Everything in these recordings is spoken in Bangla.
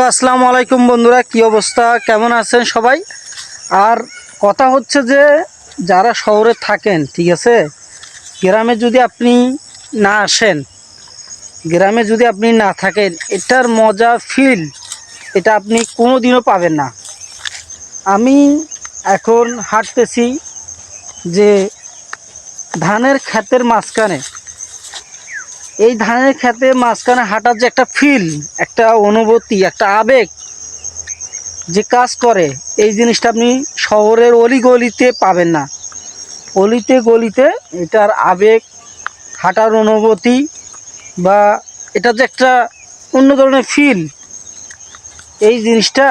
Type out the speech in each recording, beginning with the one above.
হ্যালো, আসসালামু আলাইকুম বন্ধুরা, কি অবস্থা? কেমন আছেন সবাই? আর কথা হচ্ছে যে, যারা শহরে থাকেন, ঠিক আছে? গ্রামে যদি আপনি না আসেন, গ্রামে যদি আপনি না থাকেন, এটার মজা ফিল এটা আপনি কোনো দিনও পাবেন না। আমি এখন হাঁটতেছি যে, ধানের ক্ষেতের মাঝখানে এই ধানের খেতে মাঝখানে হাঁটার যে একটা ফিল একটা অনুভূতি, একটা আবেগ যে কাজ করে, এই জিনিসটা আপনি শহরের অলি গলিতে পাবেন না। অলিতে গলিতে এটার আবেগ, হাঁটার অনুভূতি বা এটা যে একটা অন্য ধরনের ফিল এই জিনিসটা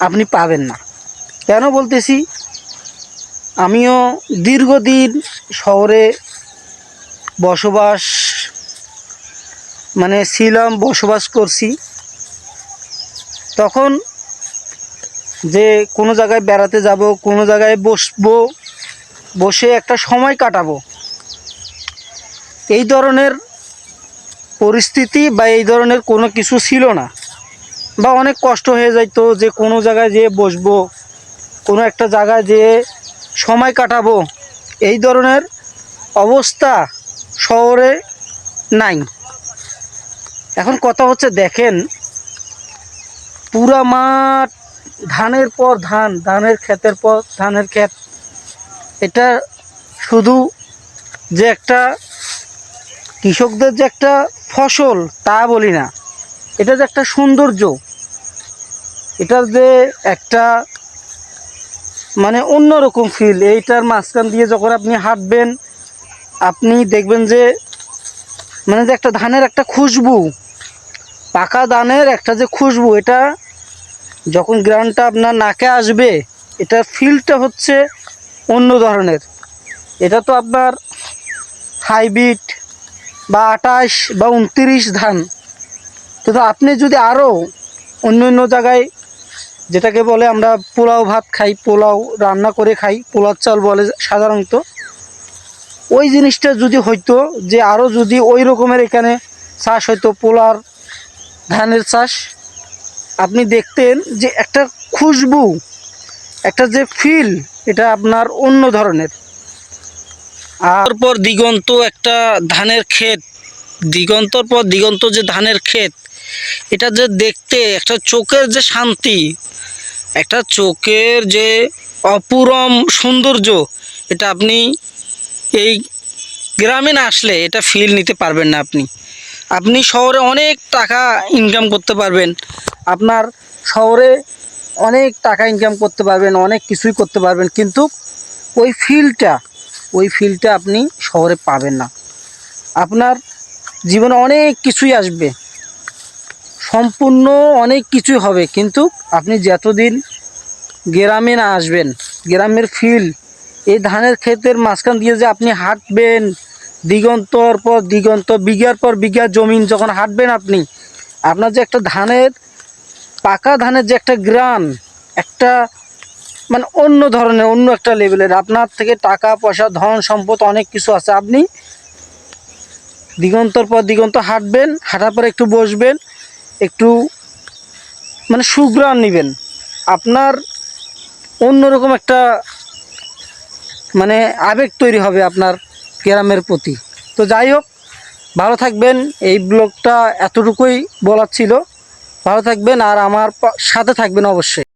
আপনি পাবেন না। কেন বলতেছি? আমিও দীর্ঘদিন শহরে বসবাস মানে ছিলাম, বসবাস করছি। তখন যে কোনো জায়গায় বেড়াতে যাব, কোনো জায়গায় বসবো, বসে একটা সময় কাটাবো। এই ধরনের পরিস্থিতি বা এই ধরনের কোনো কিছু ছিল না। বা অনেক কষ্ট হয়ে যাইতো যে কোনো জায়গায় যেয়ে বসবো, কোনো একটা জায়গায় যেয়ে সময় কাটাবো। এই ধরনের অবস্থা শহরে নাই। এখন কথা হচ্ছে, দেখেন, পুরা মাঠ ধানের পর ধান, ধানের ক্ষেতের পর ধানের ক্ষেত। এটা শুধু যে একটা কৃষকদের যে একটা ফসল, তা বলি না। এটা যে একটা সৌন্দর্য এটার যে একটা মানে অন্যরকম ফিল এইটার মাঝখান দিয়ে যখন আপনি হাঁটবেন আপনি দেখবেন যে মানে যে একটা ধানের একটা খুশবু, পাকা ধানের একটা যে খুশবু, এটা যখন গ্রানটা আপনার নাকে আসবে এটার ফিলটা হচ্ছে অন্য ধরনের। এটা তো আপনার হাইব্রিড বা আটাশ বা উনত্রিশ ধান। তো আপনি যদি আরও অন্য অন্য জায়গায়, যেটাকে বলে আমরা পোলাও ভাত খাই, পোলাও রান্না করে খাই, পোলাও চাল বলে সাধারণত ওই জিনিসটা যদি হইতো যে আরও যদি ওই রকমের এখানে চাষ হইতো, পোলার ধানের চাষ, আপনি দেখতেন যে একটা খুশবু, একটা যে ফিল এটা আপনার অন্য ধরনের। আর পর দিগন্ত একটা ধানের ক্ষেত, দিগন্তর পর দিগন্ত যে ধানের ক্ষেত, এটা যে দেখতে, একটা চোখের যে শান্তি, একটা চোখের যে অপুরম সৌন্দর্য, এটা আপনি এই গ্রামে না আসলে এটা ফিল নিতে পারবেন না আপনি। আপনি শহরে অনেক টাকা ইনকাম করতে পারবেন। আপনার শহরে অনেক টাকা ইনকাম করতে পারবেন, অনেক কিছুই করতে পারবেন, কিন্তু ওই ফিলটা ওই ফিলটা আপনি শহরে পাবেন না। আপনার জীবনে অনেক কিছুই আসবে। সম্পূর্ণ অনেক কিছুই হবে, কিন্তু আপনি যতদিন গ্রামে না আসবেন, গ্রামের ফিল এই ধানের ক্ষেতের মাঝখান দিয়ে যে আপনি হাঁটবেন, দিগন্তর পর দিগন্ত, বিঘার পর বিঘা জমিন যখন হাঁটবেন আপনি, আপনার যে একটা ধানের, পাকা ধানের যে একটা গ্রান একটা মানে অন্য ধরনের, অন্য একটা লেভেলের, আপনার থেকে টাকা, পয়সা, ধন, সম্পদ অনেক কিছু আছে। আপনি দিগন্তর পর দিগন্ত হাঁটবেন, হাঁটার পর একটু বসবেন, একটু মানে সুগ্রাণ নেবেন। আপনার অন্যরকম একটা মানে আবেগ তৈরি হবে আপনার ক্যারামের প্রতি। তো যাই হোক, ভালো থাকবেন। এই ব্লগটা এতটুকুই বলার ছিল। ভালো থাকবেন আর আমার সাথে থাকবেন অবশ্যই।